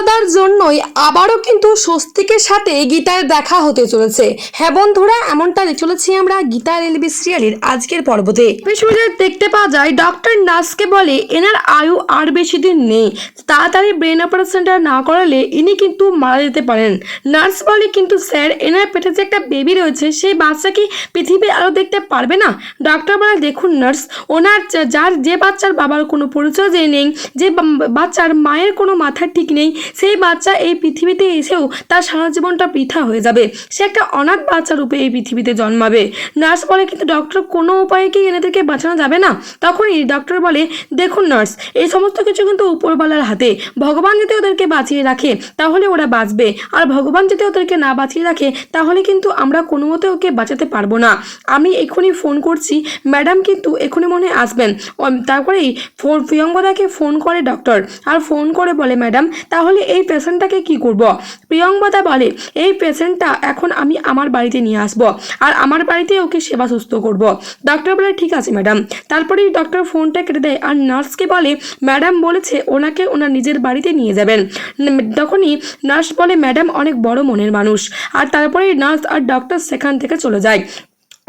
প্রিয়ঙ্বদার জন্যই আবারও কিন্তু স্বস্তিকের সাথে গীতার দেখা হতে চলেছে। হ্যাঁ বন্ধুরা, এমনটা চলেছি আমরা গীতার এলবি সিরিয়ালের আজকের পর্বতে। দেখতে পাওয়া যায়, ডক্টর নার্সকে বলে এনার আয়ু আর বেশি দিন নেই। তাড়াতাড়ি ব্রেন অপারেশনটা না করালে ইনি কিন্তু মারা যেতে পারেন। নার্স বলে কিন্তু স্যার, এনার পেটে যে একটা বেবি রয়েছে, সেই বাচ্চা কি পৃথিবী আরও দেখতে পারবে না? ডক্টর বলে, দেখুন নার্স, ওনার যার, যে বাচ্চার বাবার কোনো পরিচয় নেই, যে বাচ্চার মায়ের কোনো মাথার ঠিক নেই সেই বাচ্চা এই পৃথিবীতে এসেও তার সারা জীবনটা বৃথা হয়ে যাবে। সে একটা অনাথ বাচ্চা রূপে এই পৃথিবীতে জন্মাবে। নার্স বলে, কিন্তু ডক্টর কোনো উপায়ে কি এনাদেরকে বাঁচানো যাবে না? তখনই ডক্টর বলে, দেখুন নার্স, এই সমস্ত কিছু কিন্তু উপরবালার হাতে। ভগবান যদি ওদেরকে বাঁচিয়ে রাখে, তাহলে ওরা বাঁচবে। আর ভগবান যদি ওদেরকে না বাঁচিয়ে রাখে, তাহলে কিন্তু আমরা কোনো মতে ওকে বাঁচাতে পারব না। আমি এক্ষুনি ফোন করছি। ম্যাডাম কিন্তু এক্ষুনি মনে আসবেন। তারপরেই ফোন প্রিয়ঙ্গদাকে ফোন করে ডক্টর। আর ফোন করে বলে, ম্যাডাম, তাহলে এই পেশেন্টটাকে কি করব? প্রিয়ঙ্গদা বলে, এই পেশেন্টটা এখন আমি আমার বাড়িতে নিয়ে আসব আর আমার বাড়িতে ওকে সেবা সুস্থ করব। ডক্টর বলে, ঠিক আছে ম্যাডাম। তারপরেই ডক্টর ফোনটা কেটে দেয় আর নার্সকে বলে, ম্যাডাম বলেছে ওনাকে ওনার নিজের বাড়িতে নিয়ে যাবেন। তখনই নার্স বলে, ম্যাডাম অনেক বড় মনের মানুষ। আর তারপরেই নার্স আর ডক্টর সেখান থেকে চলে যায়।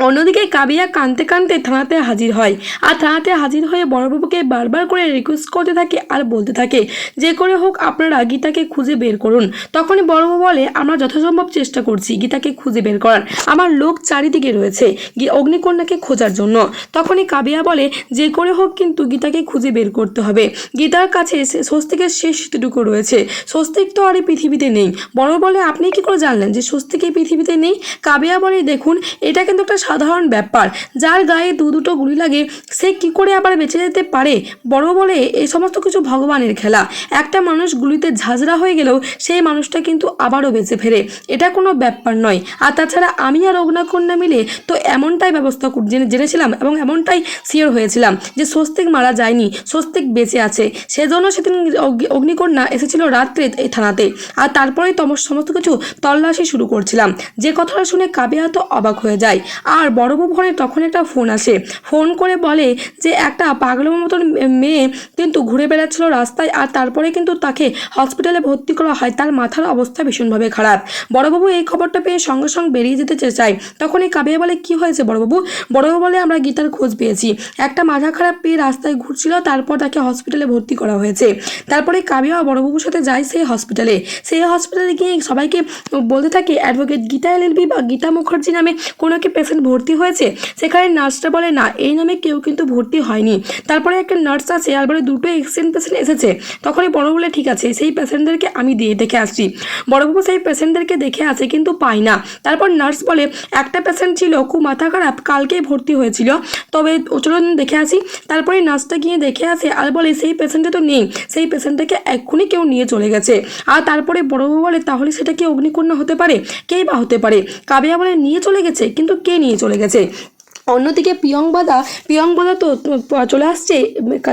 অন্যদিকে কাবিয়া কানতে কানতে থানাতে হাজির হয়। আর থানাতে হাজির হয়ে বড়বাবুকে বারবার করে রিকোয়েস্ট করতে থাকে আর বলতে থাকে, যে করে হোক আপনারা গীতাকে খুঁজে বের করুন। তখনই বড়বাবু বলে, আমরা যথাসম্ভব চেষ্টা করছি গীতাকে খুঁজে বের করার। আমার লোক চারিদিকে রয়েছে অগ্নিকন্যাকে খোঁজার জন্য। তখনই কাবিয়া বলে, যে করে হোক কিন্তু গীতাকে খুঁজে বের করতে হবে। গীতার কাছে স্বস্তিকের শেষ স্মৃতিটুকু রয়েছে। স্বস্তিক তো আর এই পৃথিবীতে নেই। বড় বলে, আপনি কি করে জানলেন যে স্বস্তিক এই পৃথিবীতে নেই? কাবিয়া বলে, দেখুন, এটা কিন্তু একটা সাধারণ ব্যাপার। যার গায়ে দু দুটো গুলি লাগে, সে কি করে আবার বেঁচে যেতে পারে? বড় বলে এই সমস্ত কিছু ভগবানের খেলা। একটা মানুষ গুলিতে ঝাঁঝরা হয়ে গেলেও সেই মানুষটা কিন্তু আবারও বেঁচে ফেরে। এটা কোনো ব্যাপার নয়। আর তাছাড়া আমি আর অগ্নাকন্যা মিলে তো এমনটাই ব্যবস্থা জেনেছিলাম এবং এমনটাই শিওর হয়েছিলাম যে স্বস্তিক মারা যায়নি, স্বস্তিক বেঁচে আছে। সেজন্য সেদিন অগ্নি- অগ্নিকন্যা এসেছিল রাত্রে এই থানাতে। আর তারপরেই তম সমস্ত কিছু তল্লাশি শুরু করছিলাম। যে কথাটা শুনে কাবিয়া তো অবাক হয়ে যায়। আর বড়বু ফোনে তখন একটা ফোন আসে। ফোন করে বলে যে, একটা পাগলের মতন মেয়ে কিন্তু ঘুরে বেড়াচ্ছিল রাস্তায় আর তারপরে কিন্তু তাকে হসপিটালে ভর্তি করা হয়। তার মাথার অবস্থা ভীষণভাবে খারাপ। বড়বাবু এই খবরটা পেয়ে সঙ্গে সঙ্গে বেরিয়ে যেতে চায়। তখন এই কাবিয়া বলে, কি হয়েছে বড়বাবু বড়বাবু বলে, আমরা গীতার খোঁজ পেয়েছি। একটা মাথা খারাপ পেয়ে রাস্তায় ঘুরছিল, তারপর তাকে হসপিটালে ভর্তি করা হয়েছে। তারপরে কাবিয়া বড়বাবুর সাথে যায় সেই হসপিটালে সেই হসপিটালে গিয়ে সবাইকে বলতে থাকে অ্যাডভোকেট গীতা এলএলবি বা গীতা মুখার্জি নামে কোনো কি পেশেন্ট ভর্তি হয়েছে। সেখানে নার্সটা বলে, না, এই নামে কেউ কিন্তু ভর্তি হয়নি। তারপরে একটা নার্স আছে বলে, দুটো এক্সিডেন্ট পেশেন্ট এসেছে। তখনই বড় বলে, ঠিক আছে, সেই পেশেন্টদেরকে আমি দিয়ে দেখে আসছি। বড়বাবু সেই পেশেন্টদেরকে দেখে আসে, কিন্তু পাই না। তারপর নার্স বলে, একটা পেশেন্ট ছিল, খুব মাথা খারাপ, কালকেই ভর্তি হয়েছিল। তবে চলুন দেখে আসি। তারপরে নার্সটা গিয়ে দেখে আসে, আর বলে, সেই পেশেন্টে তো নেই, সেই পেশেন্টটাকে এক্ষুনি কেউ নিয়ে চলে গেছে। আর তারপরে বড়বাবু বলে, তাহলে সেটা কি অগ্নিকন্যা হতে পারে? কেই বা হতে পারে? কাবিয়া বলে, নিয়ে চলে গেছে, কিন্তু কে নিয়ে চলে গেছে। অন্যদিকে প্রিয়ঙ্বদা প্রিয়ঙ্বদা তো চলে আসছে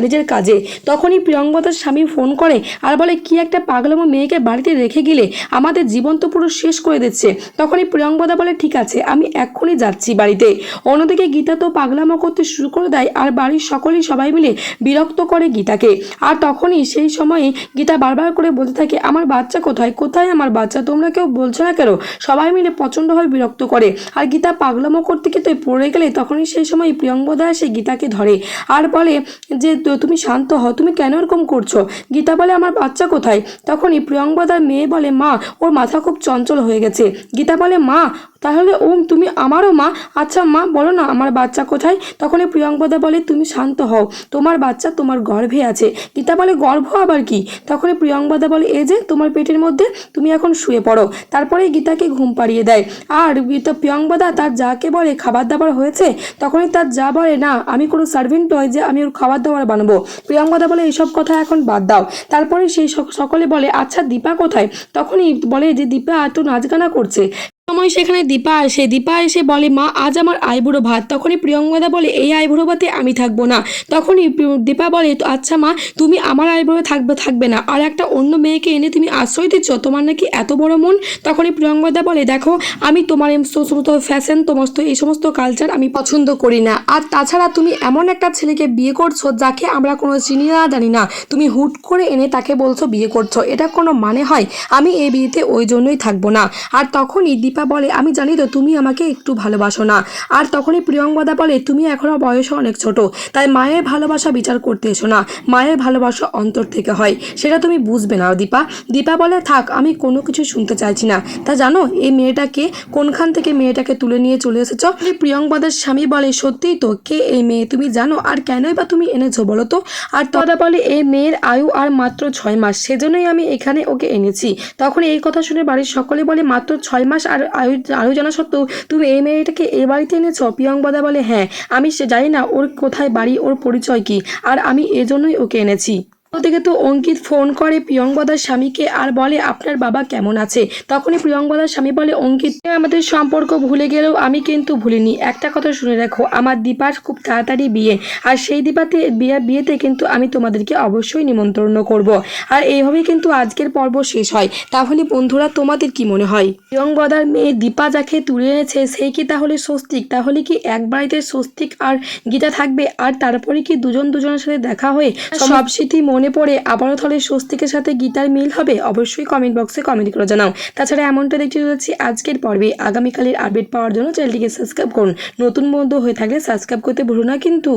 নিজের কাজে। তখনই প্রিয়ঙ্বদার স্বামী ফোন করে, আর বলে, কি একটা পাগলামো মেয়েকে বাড়িতে রেখে গেলে আমাদের জীবন তো পুরো শেষ করে দিচ্ছে। তখনই প্রিয়ঙ্বদা বলে, ঠিক আছে, আমি এক্ষুনি যাচ্ছি বাড়িতে। অন্যদিকে গীতা তো পাগলামো করতে শুরু করে দেয়, আর বাড়ির সকলেই সবাই মিলে বিরক্ত করে গীতাকে। আর তখনই সেই সময়ে গীতা বারবার করে বলতে থাকে, আমার বাচ্চা কোথায়? কোথায় আমার বাচ্চা? তোমরা কেউ বলছো না কেন? সবাই মিলে প্রচণ্ডভাবে বিরক্ত করে। আর গীতা পাগলামো করতে কিন্তু পড়ে গেলে তখনই সেই সময় প্রিয়ঙ্গদা এসে গীতাকে ধরে। আর বলে যে তুমি শান্ত হও, তুমি কেন এরকম করছ? গীতা বলে, আমার বাচ্চা কোথায়? তখনই প্রিয়ঙ্গদার মেয়ে বলে, মা, ওর মাথা খুব চঞ্চল হয়ে গেছে। গীতা বলে, মা তাহলে ওম, তুমি আমারও মা। আচ্ছা মা, বলো না, আমার বাচ্চা কোথায়? তখনই প্রিয়ঙ্কদা বলে, তুমি শান্ত হও। তোমার বাচ্চা তোমার গর্ভে আছে। গীতা বলে, গর্ভ আবার কি? তখনই প্রিয়ঙ্কদা বলে এ যে তোমার পেটের মধ্যে তুমি এখন শুয়ে পড়ো। তারপরে গীতাকে ঘুম পাড়িয়ে দেয়। আর গীতা, প্রিয়ঙ্কদা তার যাকে বলে খাবার দাবার হয়েছে, তখনই তার যা বলে, না, আমি কোনো সার্ভেন্ট নয় যে আমি ওর খাবার দাবার বানাবো। প্রিয়ঙ্কদা বলে এইসব কথা এখন বাদ দাও। তারপরে সেই সক- সকলে বলে আচ্ছা দীপা কোথায়? তখনই বলে যে, দীপা এত নাচ গানা করছে। সময় সেখানে দীপা আসে। দীপা এসে বলে, মা, আজ আমার আইবুড়ো ভাত। তখনই প্রিয়ঙ্গদা বলে, এই আইবুড়ো ভাতে আমি থাকব না। তখনই দীপা বলে "তো আচ্ছা মা, তুমি আমার আইবুড়ো থাকবে থাকবে না। আর একটা অন্য মেয়েকে এনে তুমি আশ্রয় দিচ্ছ, তোমার নাকি এত বড় মন? তখনই প্রিয়ঙ্গদা বলে, দেখো, আমি তোমার এই সমস্ত ফ্যাশন সমস্ত, এই সমস্ত কালচার আমি পছন্দ করি না। আর তাছাড়া তুমি এমন একটা ছেলেকে বিয়ে করছ, যাকে আমরা কোনো চিনি না, জানি না। তুমি হুট করে এনে তাকে বলছো বিয়ে করছ। এটা কোনো মানে হয়? আমি এই বিয়েতে ওই জন্যই থাকব না। আর তখনই দীপা বলে, আমি জানি তো তুমি আমাকে একটু ভালোবাসো না। আর তখনই প্রিয়ঙ্গদা বলে, তুমি এখনও বয়সে অনেক ছোট, তাই মায়ের ভালোবাসা বিচার করতে এসো না। মায়ের ভালোবাসা অন্তর থেকে হয়। সেটা তুমি বুঝবে না দীপা। দীপা বলে, থাক, আমি কোনো কিছু শুনতে চাইছি না। তা জানো, এই মেয়েটাকে, কোনখান থেকে মেয়েটাকে তুলে নিয়ে চলে এসেছ? প্রিয়ঙ্গদার স্বামী বলে, সত্যিই তো, কে এই মেয়ে? তুমি জানো, আর কেনই বা তুমি এনেছো বলো তো? আর তদা বলে, এই মেয়ের আয়ু আর মাত্র ছয় মাস, সেজন্যই আমি এখানে ওকে এনেছি। তখন এই কথা শুনে বাড়ির সকলে বলে, মাত্র ছয় মাস আর আয়ু জানা সত্ত্বেও তুমি এই মেয়েটাকে এ বাড়িতে এনেছ প্রিয়ঙ্গদা বলে হ্যাঁ আমি সে জানি না ওর কোথায় বাড়ি, ওর পরিচয় কি, আর আমি এজন্যই ওকে এনেছি। ওদিকে তো অঙ্কিত ফোন করে প্রিয়ঙ্গদার স্বামীকে আর বলে আপনার বাবা কেমন আছে? তখনই প্রিয়ঙ্গদার স্বামী বলে অঙ্কিত আমাদের সম্পর্ক ভুলে গেলেও আমি কিন্তু ভুলিনি। একটা কথা শুনে রাখো আমার দীপার খুব তাড়াতাড়ি বিয়ে। আর সেই দীপাতে বিয়ে বিয়েতে কিন্তু আমি তোমাদেরকে অবশ্যই নিমন্ত্রণ করব। আর এইভাবেই কিন্তু আজকের পর্ব শেষ হয়। তাহলে বন্ধুরা তোমাদের কি মনে হয়? প্রিয়ঙ্গদার মেয়ে দীপা যাকে তুলে এনেছে সেই কি তাহলে স্বস্তিক? তাহলে কি এক বাড়িতে স্বস্তিক আর গীতা থাকবে? আর তারপরে কি দুজন দুজনের সাথে দেখা হয়ে সব স্মৃতি মনে পড়ে আবারও তাহলে স্বস্তিকের সাথে গীতার মিল হবে? অবশ্যই কমেন্ট বক্সে কমেন্ট করে জানাও। তাছাড়া এমনটা দেখতে চলেছি আজকের পর্বে। আগামীকালের আপডেট পাওয়ার জন্য চ্যানেলটিকে সাবস্ক্রাইব করুন। নতুন বন্ধু হয়ে থাকলে সাবস্ক্রাইব করতে ভুলো না কিন্তু।